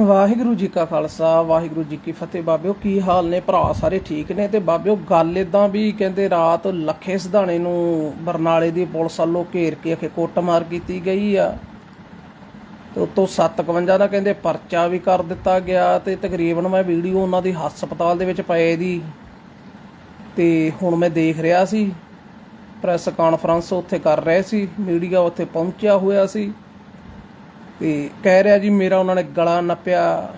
ਵਾਹਿਗੁਰੂ ਜੀ ਕਾ ਖਾਲਸਾ, ਵਾਹਿਗੁਰੂ ਜੀ ਕੀ ਫਤਿਹ। ਬਾਬਿਓ, ਕੀ ਹਾਲ ਨੇ? ਭਰਾ ਸਾਰੇ ਠੀਕ ਨੇ? ਤੇ ਬਾਬਿਓ, ਗੱਲ ਇਦਾਂ ਵੀ ਕਹਿੰਦੇ ਰਾਤ ਲੱਖੇ ਸਿਧਾਣੇ ਨੂੰ ਬਰਨਾਲੇ ਦੀ ਪੁਲਿਸ ਵੱਲੋਂ ਘੇਰ ਕੇ ਅਖੇ ਕੁੱਟਮਾਰ ਕੀਤੀ ਗਈ ਆ। ਤੇ ਉਤੋਂ 57 ਦਾ ਕਹਿੰਦੇ ਪਰਚਾ ਵੀ ਕਰ ਦਿੱਤਾ ਗਿਆ ਤੇ ਤਕਰੀਬਨ ਮੈਂ ਵੀਡੀਓ ਉਹਨਾਂ ਦੀ ਹਸਪਤਾਲ ਦੇ ਵਿੱਚ ਪਏ ਦੀ। ਤੇ ਹੁਣ ਮੈਂ ਦੇਖ ਰਿਹਾ ਸੀ, ਪ੍ਰੈਸ ਕਾਨਫਰੰਸ ਉੱਥੇ ਕਰ ਰਹੇ ਸੀ, ਮੀਡੀਆ ਉੱਥੇ ਪਹੁੰਚਿਆ ਹੋਇਆ ਸੀ। ਤੇ ਕਹਿ ਰਿਹਾ ਜੀ ਮੇਰਾ ਉਹਨਾਂ ਨੇ ਗਲਾ ਨੱਪਿਆ।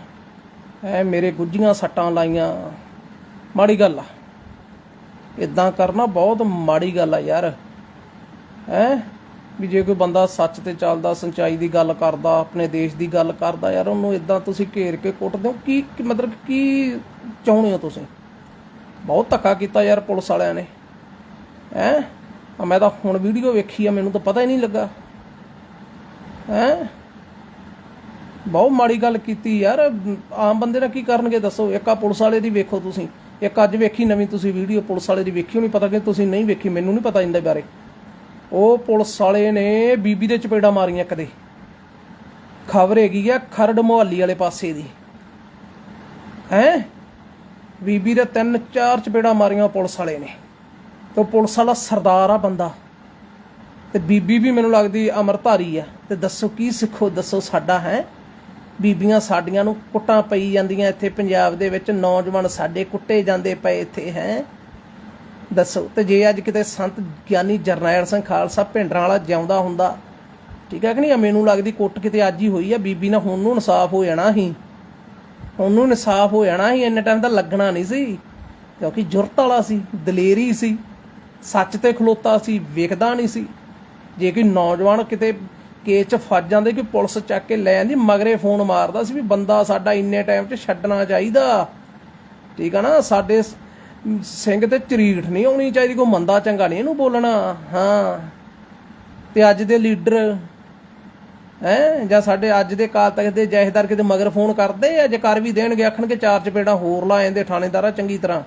ਐ ਮੇਰੇ ਗੁੱਜੀਆਂ ਸੱਟਾਂ ਲਾਈਆਂ। ਮਾੜੀ ਗੱਲ ਆ। ਇਦਾਂ ਕਰਨਾ ਬਹੁਤ ਮਾੜੀ ਗੱਲ ਆ ਯਾਰ। ਹੈ? ਵੀ ਜੇ ਕੋਈ ਬੰਦਾ ਸੱਚ ਤੇ ਚੱਲਦਾ, ਸੱਚਾਈ ਦੀ ਗੱਲ ਕਰਦਾ, ਆਪਣੇ ਦੇਸ਼ ਦੀ ਗੱਲ ਕਰਦਾ, ਯਾਰ ਉਹਨੂੰ ਇਦਾਂ ਤੁਸੀਂ ਘੇਰ ਕੇ ਕੁੱਟਦੇ ਹੋ, ਕੀ ਮਤਲਬ ਕੀ ਚਾਹੁੰਦੇ ਹੋ ਤੁਸੀਂ? ਬਹੁਤ ਧੱਕਾ ਕੀਤਾ ਯਾਰ ਪੁਲਿਸ ਵਾਲਿਆਂ ਨੇ। ਹੈ? ਮੈਂ ਤਾਂ ਹੁਣ ਵੀਡੀਓ ਵੇਖੀ ਆ, ਮੈਨੂੰ ਤਾਂ ਪਤਾ ਹੀ ਨਹੀਂ ਲੱਗਾ। ਹੈ? ਬਹੁਤ ਮਾੜੀ ਗੱਲ ਕੀਤੀ ਯਾਰ। ਆਮ ਬੰਦੇ ਨਾਲ ਕੀ ਕਰਨਗੇ ਦੱਸੋ? ਇੱਕ ਆ ਪੁਲਿਸ ਵਾਲੇ ਦੀ ਵੇਖੋ ਤੁਸੀਂ। ਇੱਕ ਅੱਜ ਵੇਖੀ ਨਵੀਂ ਤੁਸੀਂ ਵੀਡੀਓ, ਪੁਲਿਸ ਵਾਲੇ ਦੀ ਵੇਖੀ ਨਹੀਂ ਪਤਾ ਕਿ ਤੁਸੀਂ ਨਹੀਂ ਵੇਖੀ, ਮੈਨੂੰ ਨਹੀਂ ਪਤਾ ਇਹਦੇ ਬਾਰੇ। ਉਹ ਪੁਲਿਸ ਵਾਲੇ ਨੇ ਬੀਬੀ ਦੇ ਚਪੇੜਾ ਮਾਰੀਆਂ ਕਦੇ ਖਬਰ ਹੈਗੀ ਆ ਖਰੜ ਮੁਹੱਲੀ ਵਾਲੇ ਪਾਸੇ ਦੀ। ਹੈ? ਬੀਬੀ ਦੇ ਤਿੰਨ ਚਾਰ ਚਪੇੜਾ ਮਾਰੀਆਂ ਪੁਲਿਸ ਵਾਲੇ ਨੇ। ਤੇ ਉਹ ਪੁਲਿਸ ਵਾਲਾ ਸਰਦਾਰ ਆ ਬੰਦਾ। ਤੇ ਬੀਬੀ ਵੀ ਮੈਨੂੰ ਲੱਗਦੀ ਅਮਰਧਾਰੀ ਆ। ਤੇ ਦੱਸੋ ਕੀ ਸਿੱਖੋ, ਦੱਸੋ ਸਾਡਾ, ਹੈ? ਬੀਬੀਆਂ ਸਾਡੀਆਂ ਨੂੰ ਕੁੱਟਾਂ ਪਈ ਜਾਂਦੀਆਂ ਇੱਥੇ ਪੰਜਾਬ ਦੇ ਵਿੱਚ। ਨੌਜਵਾਨ ਸਾਡੇ ਕੁੱਟੇ ਜਾਂਦੇ ਪਏ ਇੱਥੇ, ਹੈ? ਦੱਸੋ। ਤੇ ਜੇ ਅੱਜ ਕਿਤੇ ਸੰਤ ਗਿਆਨੀ ਜਰਨੈਲ ਸਿੰਘ ਖਾਲਸਾ ਭਿੰਡਰਾਂ ਵਾਲਾ ਜਿਉਂਦਾ ਹੁੰਦਾ, ਠੀਕ ਹੈ ਕਿ ਨਹੀਂ? ਮੈਨੂੰ ਲੱਗਦੀ ਕੁੱਟ ਕਿਤੇ ਅੱਜ ਹੀ ਹੋਈ ਆ। ਬੀਬੀ ਨਾਲ ਹੁਣ ਨੂੰ ਇਨਸਾਫ ਹੋ ਜਾਣਾ ਸੀ। ਉਹਨੂੰ ਇਨਸਾਫ ਹੋ ਜਾਣਾ ਸੀ। ਇੰਨੇ ਟਾਈਮ ਤਾਂ ਲੱਗਣਾ ਨਹੀਂ ਸੀ। ਕਿਉਂਕਿ ਜੁਰਤ ਵਾਲਾ ਸੀ, ਦਲੇਰੀ ਸੀ, ਸੱਚ ਤੇ ਖਲੋਤਾ ਸੀ, ਵੇਖਦਾ ਨਹੀਂ ਸੀ। ਜੇ ਕੋਈ ਨੌਜਵਾਨ ਕਿਤੇ ਕੇਸ 'ਚ ਫਸ ਜਾਂਦੇ ਕਿ ਪੁਲਿਸ ਚੱਕ ਕੇ ਲੈ ਜਾਂਦੀ, ਮਗਰੇ ਫੋਨ ਮਾਰਦਾ ਸੀ ਵੀ ਬੰਦਾ ਸਾਡਾ ਇੰਨੇ ਟਾਈਮ 'ਚ ਛੱਡਣਾ ਚਾਹੀਦਾ। ਠੀਕ ਆ ਨਾ, ਸਾਡੇ ਸਿੰਘ ਤੇ ਚਰੀਠ ਨਹੀਂ ਆਉਣੀ ਚਾਹੀਦੀ, ਕੋਈ ਮੰਦਾ ਚੰਗਾ ਨਹੀਂ ਇਹਨੂੰ ਬੋਲਣਾ, ਹਾਂ। ਤੇ ਅੱਜ ਦੇ ਲੀਡਰ, ਹੈ, ਜਾਂ ਸਾਡੇ ਅੱਜ ਦੇ ਕਾਲ ਤੱਕ ਦੇ ਜੈਸਦਾਰ ਕਿਤੇ ਮਗਰ ਫੋਨ ਕਰਦੇ ਆ, ਜੇ ਕਰ ਵੀ ਦੇਣਗੇ, ਆਖਣਗੇ ਚਾਰ ਚਪੇੜਾਂ ਹੋਰ ਲਾ ਜਾਂਦੇ ਥਾਣੇਦਾਰਾ ਚੰਗੀ ਤਰ੍ਹਾਂ।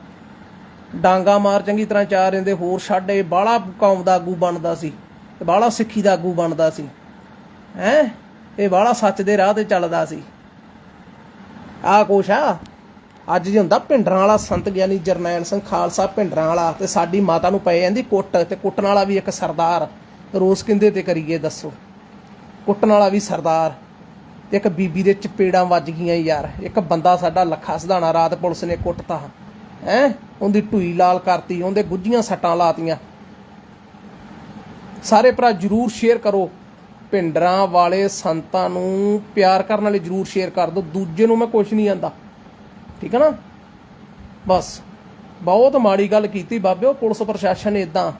ਡਾਂਗਾ ਮਾਰ ਚੰਗੀ ਤਰ੍ਹਾਂ ਚਾਰ ਜਾਂਦੇ, ਹੋਰ ਛੱਡੇ ਬਾਹਲਾ ਕੌਮ ਦਾ ਆਗੂ ਬਣਦਾ ਸੀ, ਤੇ ਬਾਹਲਾ ਸਿੱਖੀ ਦਾ ਆਗੂ ਬਣਦਾ ਸੀ। ਹੈ? ਇਹ ਬਾਹਲਾ ਸੱਚ ਦੇ ਰਾਹ ਤੇ ਚੱਲਦਾ ਸੀ। ਆ ਕੁਛ ਆ। ਅੱਜ ਜੇ ਹੁੰਦਾ ਭਿੰਡਰਾਂ ਵਾਲਾ ਸੰਤ ਗਿਆਨੀ ਜਰਨੈਲ ਸਿੰਘ ਖਾਲਸਾ ਭਿੰਡਰਾਂ ਵਾਲਾ ਤੇ ਸਾਡੀ ਮਾਤਾ ਨੂੰ ਪਏ ਜਾਂਦੀ ਕੁੱਟ ਤੇ ਕੁੱਟਣ ਵਾਲਾ ਵੀ ਇੱਕ ਸਰਦਾਰ। ਰੋਸ ਕਿੰਦੇ ਤੇ ਕਰੀਏ ਦੱਸੋ? ਕੁੱਟਣ ਵਾਲਾ ਵੀ ਸਰਦਾਰ। ਤੇ ਇੱਕ ਬੀਬੀ ਦੇ ਚਪੇੜਾਂ ਵੱਜ ਗਈਆਂ ਯਾਰ। ਇੱਕ ਬੰਦਾ ਸਾਡਾ ਲੱਖਾ ਸਧਾਣਾ ਰਾਤ ਪੁਲਿਸ ਨੇ ਕੁੱਟਤਾ। ਹੈ? ਉਹਦੀ ਢੂਈ ਲਾਲ ਕਰਤੀ, ਉਹਦੇ ਗੁੱਜੀਆਂ ਸੱਟਾਂ ਲਾਤੀਆਂ। ਸਾਰੇ ਭਰਾ ਜਰੂਰ ਸ਼ੇਅਰ ਕਰੋ। ਭਿੰਡਰਾਂ ਵਾਲੇ ਸੰਤਾਂ ਨੂੰ ਪਿਆਰ ਕਰਨ ਵਾਲੇ ਜਰੂਰ ਸ਼ੇਅਰ ਕਰ ਦਿਓ। ਦੂਜੇ ਨੂੰ ਮੈਂ ਕੁਝ ਨਹੀਂ ਆਂਦਾ। ਠੀਕ ਹੈ ਨਾ? ਬਸ। ਬਹੁਤ ਮਾੜੀ ਗੱਲ ਕੀਤੀ ਬਾਬਿਓ ਪੁਲਿਸ ਪ੍ਰਸ਼ਾਸਨ ਇਦਾਂ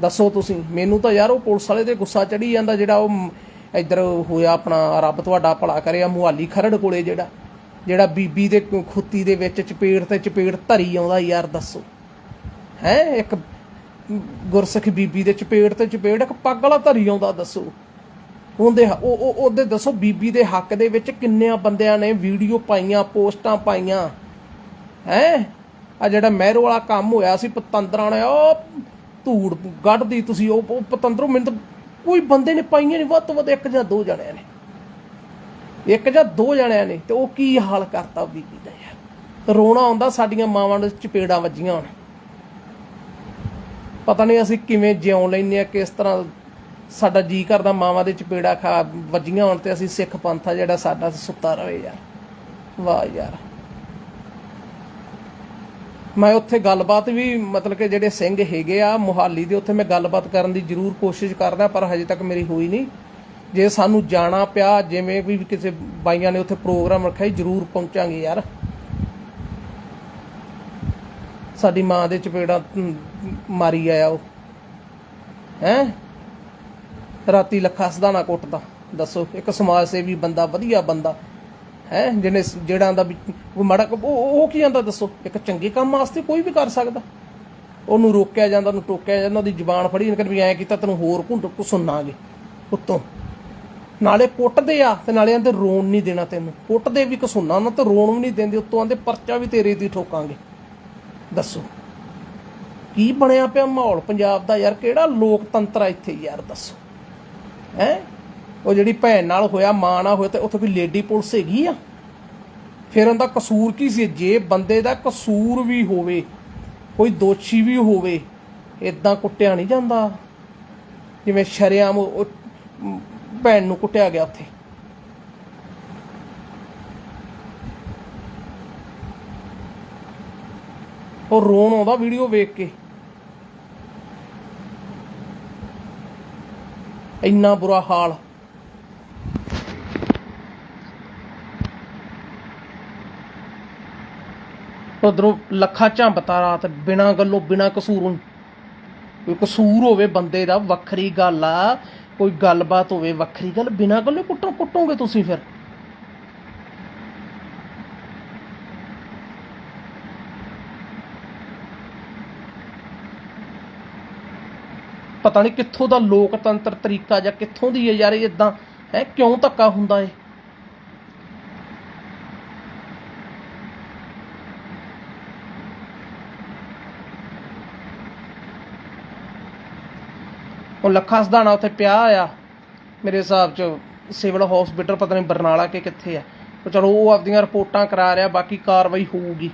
ਦੱਸੋ ਤੁਸੀਂ। ਮੈਨੂੰ ਤਾਂ ਯਾਰ ਉਹ ਪੁਲਿਸ ਵਾਲੇ ਤੇ ਗੁੱਸਾ ਚੜੀ ਜਾਂਦਾ ਜਿਹੜਾ ਉਹ ਇੱਧਰ ਹੋਇਆ ਆਪਣਾ, ਰੱਬ ਤੁਹਾਡਾ ਭਲਾ ਕਰਿਆ ਮੁਹਾਲੀ ਖਰੜ ਕੋਲੇ ਜਿਹੜਾ। ਜਿਹੜਾ ਬੀਬੀ ਦੇ ਖੁੱਤੀ ਦੇ ਵਿੱਚ ਚਪੇੜ ਤੇ ਚਪੇੜ ਧਰੀ ਆਉਂਦਾ ਯਾਰ, ਦੱਸੋ। ਹੈ? ਇੱਕ ਗੁਰਸਿੱਖ ਬੀਬੀ ਦੇ ਚਪੇੜ ਤੇ ਚਪੇੜ, ਇੱਕ ਪੱਗ ਵਾਲਾ ਧਰੀ ਆਉਂਦਾ, ਦੱਸੋ। ਉਹਦੇ ਉਹ ਉਹ ਉਹਦੇ ਦੱਸੋ ਬੀਬੀ ਦੇ ਹੱਕ ਦੇ ਵਿੱਚ ਕਿੰਨਿਆਂ ਬੰਦਿਆਂ ਨੇ ਵੀਡੀਓ ਪਾਈਆਂ, ਪੋਸਟਾਂ ਪਾਈਆਂ। ਹੈ? ਆ ਜਿਹੜਾ ਮਹਿਰੋ ਵਾਲਾ ਕੰਮ ਹੋਇਆ ਸੀ ਪਤੰਦਰਾਂ ਨੇ, ਉਹ ਧੂੜ ਗੱਡਦੀ ਤੁਸੀਂ, ਉਹ ਪਤੰਦਰੋਂ ਮੈਨੂੰ ਕੋਈ ਬੰਦੇ ਨੇ ਪਾਈਆਂ ਨਹੀਂ, ਵੱਧ ਤੋਂ ਵੱਧ ਇੱਕ ਜਾਂ ਦੋ ਜਣਿਆਂ ਨੇ। ਇੱਕ ਜਾਂ ਦੋ ਜਣਿਆਂ ਨੇ, ਤੇ ਉਹ ਕੀ ਹਾਲ ਕਰਤਾ ਬੀਬੀ ਦਾ ਯਾਰ? ਰੋਣਾ ਆਉਂਦਾ, ਸਾਡੀਆਂ ਮਾਵਾਂ ਨੂੰ ਚਪੇੜਾਂ ਵੱਜੀਆਂ ਹੁਣ। ਪਤਾ ਨਹੀਂ ਅਸੀਂ ਕਿਵੇਂ ਜਿਉਂ ਲੈਨੇ ਆ ਕਿਸ ਤਰ੍ਹਾਂ ਸਾਡਾ ਜੀ ਕਰਦਾ, ਮਾਵਾਂ ਦੇ ਚਪੇੜਾ ਖਾ ਵੱਜੀਆਂ ਹੋਣ ਤੇ ਅਸੀਂ ਸਿੱਖ ਪੰਥ ਆ ਜਿਹੜਾ ਸਾਡਾ ਸੁੱਤਾ ਰਵੇ ਯਾਰ। ਵਾਹ ਯਾਰ। ਮੈਂ ਉੱਥੇ ਗੱਲਬਾਤ ਵੀ, ਮਤਲਬ ਕਿ ਜਿਹੜੇ ਸਿੰਘ ਹੈਗੇ ਆ ਮੁਹਾਲੀ ਦੇ, ਉੱਥੇ ਮੈਂ ਗੱਲਬਾਤ ਕਰਨ ਦੀ ਜ਼ਰੂਰ ਕੋਸ਼ਿਸ਼ ਕਰਦਾ, ਪਰ ਹਜੇ ਤੱਕ ਮੇਰੀ ਹੋਈ ਨਹੀਂ। ਜੇ ਸਾਨੂੰ ਜਾਣਾ ਪਿਆ, ਜਿਵੇਂ ਵੀ ਕਿਸੇ ਬਾਈਆਂ ਨੇ ਉੱਥੇ ਪ੍ਰੋਗਰਾਮ ਰੱਖਿਆ ਜ਼ਰੂਰ ਪਹੁੰਚਾਂਗੇ ਯਾਰ। ਸਾਡੀ ਮਾਂ ਦੇ ਚਪੇੜਾ ਮਾਰੀ ਆਇਆ ਉਹ। ਹੈ? ਰਾਤੀ ਲੱਖਾ ਸਦਾਣਾ ਕੁੱਟਦਾ। ਦੱਸੋ, ਇੱਕ ਸਮਾਜ ਸੇਵੀ ਬੰਦਾ, ਵਧੀਆ ਬੰਦਾ, ਹੈ, ਜਿਹਨੇ ਜਿਹੜਾ ਦਾ ਵੀ, ਉਹ ਕੀ ਜਾਂਦਾ ਦੱਸੋ? ਇੱਕ ਚੰਗੇ ਕੰਮ ਵਾਸਤੇ ਕੋਈ ਵੀ ਕਰ ਸਕਦਾ। ਉਹਨੂੰ ਰੋਕਿਆ ਜਾਂਦਾ, ਉਹਨੂੰ ਟੋਕਿਆ ਜਾਂਦਾ, ਉਹਦੀ ਜ਼ੁਬਾਨ ਫੜੀ ਨਿਕਲ ਵੀ ਐ ਕੀਤਾ, ਤੈਨੂੰ ਹੋਰ ਘੁੰਡ ਸੁਣਾਂਗੇ ਉੱਤੋਂ। ਨਾਲੇ ਕੁੱਟਦੇ ਆ ਤੇ ਨਾਲੇ ਆਂਦੇ ਰੋਣ ਨਹੀਂ ਦੇਣਾ ਤੈਨੂੰ। ਕੁੱਟਦੇ ਵੀ ਕਸੁੰਨਾ ਨਾ ਤੇ ਰੋਣ ਵੀ ਨਹੀਂ ਦਿੰਦੇ, ਉੱਤੋਂ ਆਂਦੇ ਪਰਚਾ ਵੀ ਤੇਰੇ ਦੀ ਠੋਕਾਂਗੇ। ਦੱਸੋ, ਕੀ ਬਣਿਆ ਪਿਆ ਮਾਹੌਲ ਪੰਜਾਬ ਦਾ ਯਾਰ? ਕਿਹੜਾ ਲੋਕਤੰਤਰ ਆ ਇੱਥੇ ਯਾਰ, ਦੱਸੋ। ਹੈ? ਉਹ ਜਿਹੜੀ ਭੈਣ ਨਾਲ ਹੋਇਆ, ਮਾਂ ਨਾਲ ਹੋਇਆ, ਤੇ ਉੱਥੇ ਕੋਈ ਲੇਡੀ ਪੁਲਿਸ ਹੈਗੀ ਆ? ਫਿਰ ਉਹਦਾ ਕਸੂਰ ਕੀ ਸੀ? ਜੇ ਬੰਦੇ ਦਾ ਕਸੂਰ ਵੀ ਹੋਵੇ, ਕੋਈ ਦੋਸ਼ੀ ਵੀ ਹੋਵੇ ਇਦਾਂ ਕੁੱਟਿਆ ਨਹੀਂ ਜਾਂਦਾ। ਜਿਵੇਂ ਸ਼ਰਿਆਮ ਭੈਣ ਨੂੰ ਕੁੱਟਿਆ ਗਿਆ ਉੱਥੇ। ਉਹ ਰੋਣ ਆਉਂਦਾ ਵੀਡੀਓ ਵੇਖ ਕੇ। ਇੰਨਾ ਬੁਰਾ ਹਾਲ। ਉਧਰੋਂ ਲੱਖਾਂ ਝੰਬਤਾ ਰਾਤ, ਬਿਨਾਂ ਗੱਲੋਂ, ਬਿਨਾਂ ਕਸੂਰੋਂ। ਕੋਈ ਕਸੂਰ ਹੋਵੇ ਬੰਦੇ ਦਾ, ਵੱਖਰੀ ਗੱਲ ਆ। ਕੋਈ ਗੱਲਬਾਤ ਹੋਵੇ, ਵੱਖਰੀ ਗੱਲ। ਬਿਨਾਂ ਗੱਲੋਂ ਕੁੱਟੋ ਕੁੱਟੋਗੇ ਤੁਸੀਂ ਫਿਰ। ਪਤਾ ਨਹੀਂ ਕਿੱਥੋਂ ਦਾ ਲੋਕਤੰਤਰ ਤਰੀਕਾ ਜਾਂ ਕਿੱਥੋਂ ਦੀ ਹੈ ਯਾਰ ਇਹ ਇਦਾਂ ਹੈ, ਕਿਉਂ ਧੱਕਾ ਹੁੰਦਾ ਏ ਉਹ ਲੱਖਾ ਸਦਾਣਾ ਉੱਥੇ ਪਿਆ ਆ, ਮੇਰੇ ਹਿਸਾਬ ਚ ਸਿਵਲ ਹਸਪੀਟਲ, ਪਤਾ ਨਹੀਂ ਬਰਨਾਲਾ ਕੇ ਕਿੱਥੇ ਆ। ਤੇ ਚਲੋ ਉਹ ਆਪਦੀਆਂ ਰਿਪੋਰਟਾਂ ਕਰਾ ਰਿਹਾ, ਬਾਕੀ ਕਾਰਵਾਈ ਹੋਊਗੀ।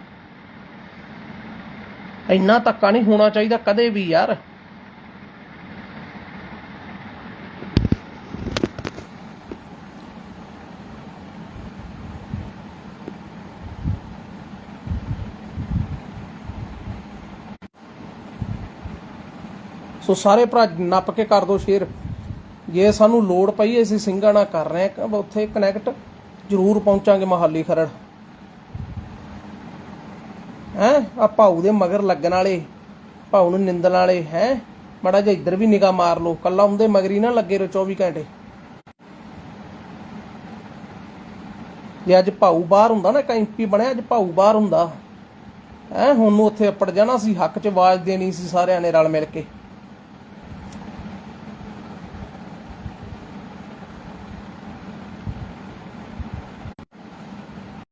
ਇੰਨਾ ਧੱਕਾ ਨਹੀਂ ਹੋਣਾ ਚਾਹੀਦਾ ਕਦੇ ਵੀ ਯਾਰ। ਸੋ ਸਾਰੇ ਭਰਾ ਨੱਪ ਕੇ ਕਰ ਦੋ ਸ਼ੇਅਰ। ਜੇ ਸਾਨੂੰ ਲੋੜ ਪਈ, ਅਸੀਂ ਸਿੰਘਾਂ ਨਾਲ ਕਰ ਰਹੇ ਹਾਂ। ਉੱਥੇ ਕਨੈਕਟ ਜ਼ਰੂਰ ਪਹੁੰਚਾਂਗੇ ਮਹਾਲੀ ਖਰੜ। ਹੈ? ਆ ਭਾਊ ਦੇ ਮਗਰ ਲੱਗਣ ਵਾਲੇ, ਭਾਊ ਨੂੰ ਨਿੰਦਣ ਵਾਲੇ, ਹੈ? ਮੜਾ ਜਿਹਾ ਇੱਧਰ ਵੀ ਨਿਗਾਹ ਮਾਰ ਲਓ। ਕੱਲਾ ਉਹਦੇ ਮਗਰੀ ਨਾ ਲੱਗੇ ਰੋ 24 ਘੰਟੇ। ਜੇ ਅੱਜ ਭਾਊ ਬਾਹਰ ਹੁੰਦਾ ਨਾ ਕੈਂਪੀ ਬਣਿਆ, ਅੱਜ ਭਾਊ ਬਾਹਰ ਹੁੰਦਾ। ਹੈ? ਹੁਣ ਨੂੰ ਉੱਥੇ ਅਪੜ ਜਾਣਾ ਸੀ, ਹੱਕ 'ਚ ਆਵਾਜ਼ ਦੇਣੀ ਸੀ ਸਾਰਿਆਂ ਨੇ ਰਲ ਮਿਲ ਕੇ।